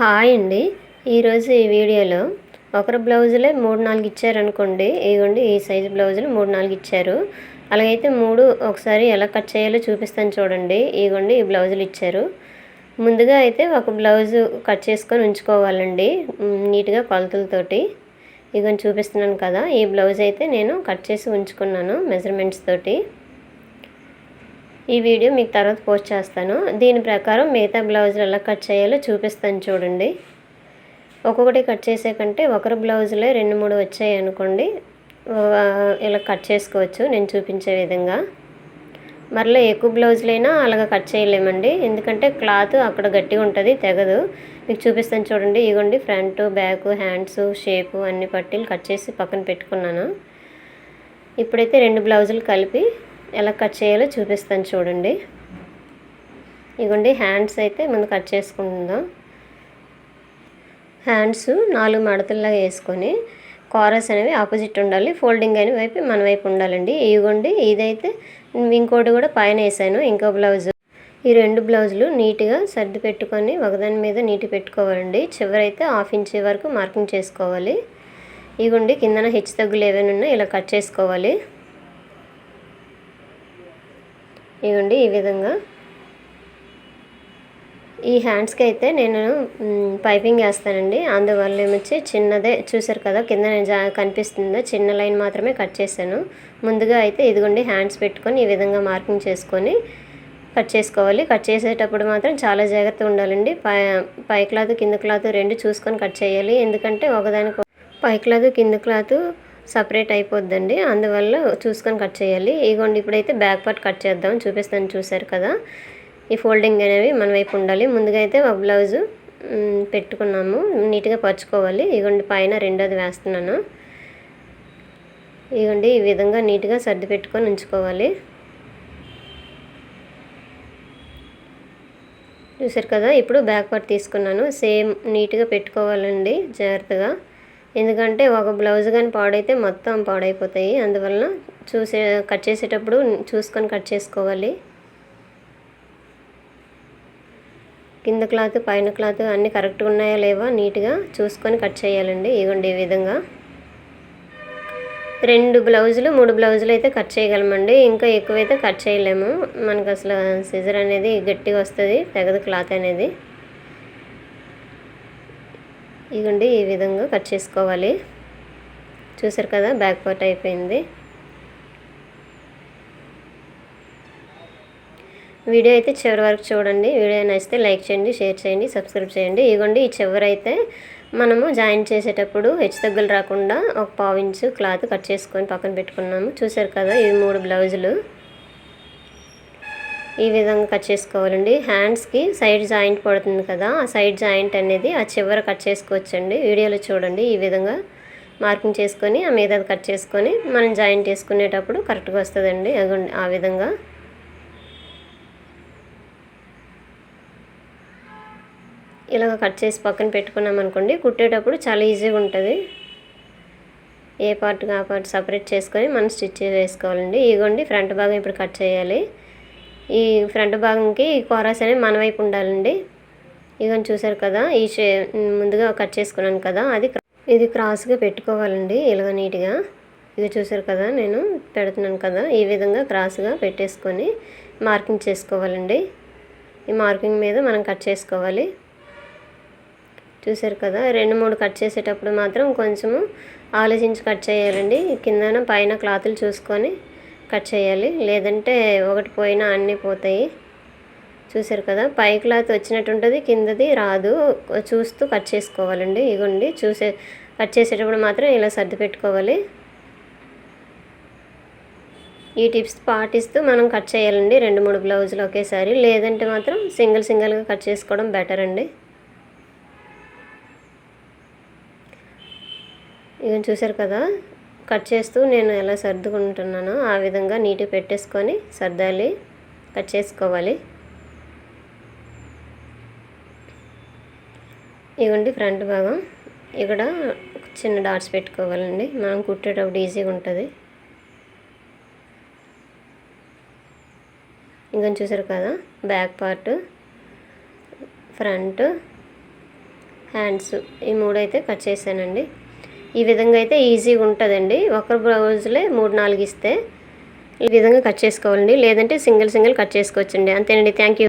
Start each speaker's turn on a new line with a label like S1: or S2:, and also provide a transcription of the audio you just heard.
S1: Hi అండి. ఈరోజు ఈ వీడియోలో ఒకరి బ్లౌజులే మూడు నాలుగు ఇచ్చారనుకోండి. ఇదిగోండి ఈ సైజు బ్లౌజులు మూడు నాలుగు ఇచ్చారు. అలాగైతే మూడు ఒకసారి ఎలా కట్ చేయాలో చూపిస్తాను చూడండి. ఇదిగోండి ఈ బ్లౌజులు ఇచ్చారు. ముందుగా అయితే ఒక బ్లౌజు కట్ చేసుకొని ఉంచుకోవాలండి. నీట్గా కొలతలతోటి. ఇదిగోని చూపిస్తున్నాను కదా. ఈ బ్లౌజ్ అయితే నేను కట్ చేసి ఉంచుకున్నాను మెజర్మెంట్స్ తోటి. ఈ వీడియో మీకు తర్వాత పోస్ట్ చేస్తాను. దీని ప్రకారం మిగతా బ్లౌజులు ఎలా కట్ చేయాలో చూపిస్తాను చూడండి. ఒక్కొక్కటి కట్ చేసే కంటే ఒకరు బ్లౌజులే రెండు మూడు వచ్చాయి అనుకోండి. ఇలా కట్ చేసుకోవచ్చు నేను చూపించే విధంగా. మరలా ఎక్కువ బ్లౌజులైనా అలాగ కట్ చేయలేమండి. ఎందుకంటే క్లాత్ అక్కడ గట్టిగా ఉంటుంది తెగదు. మీకు చూపిస్తాను చూడండి. ఇగోండి ఫ్రంట్ బ్యాక్ హ్యాండ్స్ షేపు అన్ని పట్టీలు కట్ చేసి పక్కన పెట్టుకున్నాను. ఇప్పుడైతే రెండు బ్లౌజులు కలిపి ఎలా కట్ చేయాలో చూపిస్తాను చూడండి. ఇగోండి హ్యాండ్స్ అయితే ముందు కట్ చేసుకుందాం. హ్యాండ్స్ నాలుగు మడతల్లాగా వేసుకొని కారస్ అనేవి ఆపోజిట్ ఉండాలి ఫోల్డింగ్ అనే వైపు మన వైపు ఉండాలండి. ఇవ్వండి ఇదైతే ఇంకోటి కూడా పైన వేసాను ఇంకో బ్లౌజ్. ఈ రెండు బ్లౌజులు నీట్గా సర్ది పెట్టుకొని ఒకదాని మీద నీటి పెట్టుకోవాలండి. చివరైతే హాఫ్ ఇంచ్ వరకు మార్కింగ్ చేసుకోవాలి. ఇదిగోండి కిందన హెచ్చు తగ్గులు ఏవైనా ఉన్నా ఇలా కట్ చేసుకోవాలి. ఇదిగోండి ఈ విధంగా. ఈ హ్యాండ్స్కి అయితే నేను పైపింగ్ వేస్తానండి అందువల్ల ఏమొచ్చి చిన్నదే చూసారు కదా కింద నేను చిన్న లైన్ మాత్రమే కట్ చేశాను. ముందుగా అయితే ఇదిగోండి హ్యాండ్స్ పెట్టుకొని ఈ విధంగా మార్కింగ్ చేసుకొని కట్ చేసుకోవాలి. కట్ చేసేటప్పుడు మాత్రం చాలా జాగ్రత్తగా ఉండాలండి. పై పై క్లాత్ కింద క్లాత్ రెండు చూసుకొని కట్ చేయాలి. ఎందుకంటే ఒకదానికి పై క్లాత్ కింద క్లాత్ సపరేట్ అయిపోద్దండి. అందువల్ల చూసుకొని కట్ చేయాలి. ఇగోండి ఇప్పుడైతే బ్యాక్ పార్ట్ కట్ చేద్దాం. చూపిస్తాను చూసారు కదా? ఈ ఫోల్డింగ్ అనేవి మన వైపు ఉండాలి. ముందుగా అయితే ఒక బ్లౌజు పెట్టుకున్నాము. నీట్గా పరుచుకోవాలి. ఇగోండి పైన రెండోది వేస్తున్నాను. ఇగోండి ఈ విధంగా నీట్గా సర్ది పెట్టుకొని ఉంచుకోవాలి. చూసారు కదా? ఇప్పుడు బ్యాక్ పార్ట్ తీసుకున్నాను. సేమ్ నీట్గా పెట్టుకోవాలండి. జాగ్రత్తగా. ఎందుకంటే ఒక బ్లౌజ్ కానీ పాడైతే మొత్తం పాడైపోతాయి. అందువలన చూసే కట్ చేసేటప్పుడు చూసుకొని కట్ చేసుకోవాలి. కింద క్లాత్ పైన క్లాత్ అన్నీ కరెక్ట్గా ఉన్నాయా లేవా నీట్గా చూసుకొని కట్ చేయాలండి. ఇవ్వండి ఈ విధంగా. రెండు బ్లౌజులు మూడు బ్లౌజులు అయితే కట్ చేయగలమండి. ఇంకా ఎక్కువైతే కట్ చేయలేము. మనకు అసలు సిజర్ అనేది గట్టిగా వస్తుంది తెగదు క్లాత్ అనేది. ఇగండి ఈ విధంగా కట్ చేసుకోవాలి. చూసారు కదా బ్యాక్ పార్ట్ అయిపోయింది. వీడియో అయితే చివరి వరకు చూడండి. వీడియో నచ్చితే లైక్ చేయండి షేర్ చేయండి సబ్స్క్రైబ్ చేయండి. ఇదిగోండి ఈ చివరి అయితే మనము జాయిన్ చేసేటప్పుడు హెచ్చు తగ్గులు రాకుండా ఒక పావు ఇంచు క్లాత్ కట్ చేసుకొని పక్కన పెట్టుకున్నాము. చూసారు కదా ఇవి మూడు బ్లౌజులు. ఈ విధంగా కట్ చేసుకోవాలండి. హ్యాండ్స్కి సైడ్ జాయింట్ పడుతుంది కదా ఆ సైడ్ జాయింట్ అనేది ఆ చివర కట్ చేసుకోవచ్చండి. వీడియోలో చూడండి ఈ విధంగా మార్కింగ్ చేసుకొని ఆ మీద కట్ చేసుకొని మనం జాయింట్ చేసుకునేటప్పుడు కరెక్ట్గా వస్తుందండి. అదిగోండి ఆ విధంగా. ఇలాగ కట్ చేసి పక్కన పెట్టుకున్నాం అనుకోండి కుట్టేటప్పుడు చాలా ఈజీగా ఉంటుంది. ఏ పార్ట్ ఆ పార్ట్ సపరేట్ చేసుకొని మనం స్టిచ్ వేసుకోవాలండి ఇగోండి ఫ్రంట్ భాగం ఇప్పుడు కట్ చేయాలి. ఈ ఫ్రంట్ భాగంకి కోరాస్ అనేవి మన వైపు ఉండాలండి. ఇగోని చూసారు కదా ఈ షే ముందుగా కట్ చేసుకున్నాను కదా అది ఇది క్రాస్గా పెట్టుకోవాలండి ఇలాగ నీట్గా. ఇది చూసారు కదా నేను పెడుతున్నాను కదా ఈ విధంగా క్రాస్గా పెట్టేసుకొని మార్కింగ్ చేసుకోవాలండి. ఈ మార్కింగ్ మీద మనం కట్ చేసుకోవాలి. చూసారు కదా రెండు మూడు కట్ చేసేటప్పుడు మాత్రం కొంచెము ఆలోచించి కట్ చేయాలండి. కిందన పైన క్లాతులు చూసుకొని కట్ చేయాలి. లేదంటే ఒకటి పోయినా అన్నీ పోతాయి. చూసారు కదా? పై క్లాత్ వచ్చినట్టు ఉంటుంది కిందది రాదు. చూస్తూ కట్ చేసుకోవాలండి. ఇగోండి చూసే కట్ చేసేటప్పుడు మాత్రం ఇలా సర్ది పెట్టుకోవాలి. ఈ టిప్స్ పాటిస్తూ మనం కట్ చేయాలండి. రెండు మూడు బ్లౌజులు ఒకేసారి. లేదంటే మాత్రం సింగిల్ సింగిల్గా కట్ చేసుకోవడం బెటర్ అండి. ఇవన్నీ చూసారు కదా? కట్ చేస్తూ నేను ఎలా సర్దుకుంటున్నానో ఆ విధంగా నీట్గా పెట్టేసుకొని సర్దాలి కట్ చేసుకోవాలి. ఇవ్వండి ఫ్రంట్ భాగం. ఇక్కడ చిన్న డాట్స్ పెట్టుకోవాలండి. మనం కుట్టేటప్పుడు ఈజీగా ఉంటుంది. ఇంకా చూసారు కదా బ్యాక్ పార్ట్ ఫ్రంట్ హ్యాండ్స్ ఈ మూడు అయితే కట్ చేశానండి. ఈ విధంగా అయితే ఈజీగా ఉంటుందండి. ఒక బ్లౌజ్లే మూడు నాలుగు ఇస్తే ఈ విధంగా కట్ చేసుకోవాలండి. లేదంటే సింగిల్ సింగిల్ కట్ చేసుకోవచ్చండి. అంతేనండి. Thank you.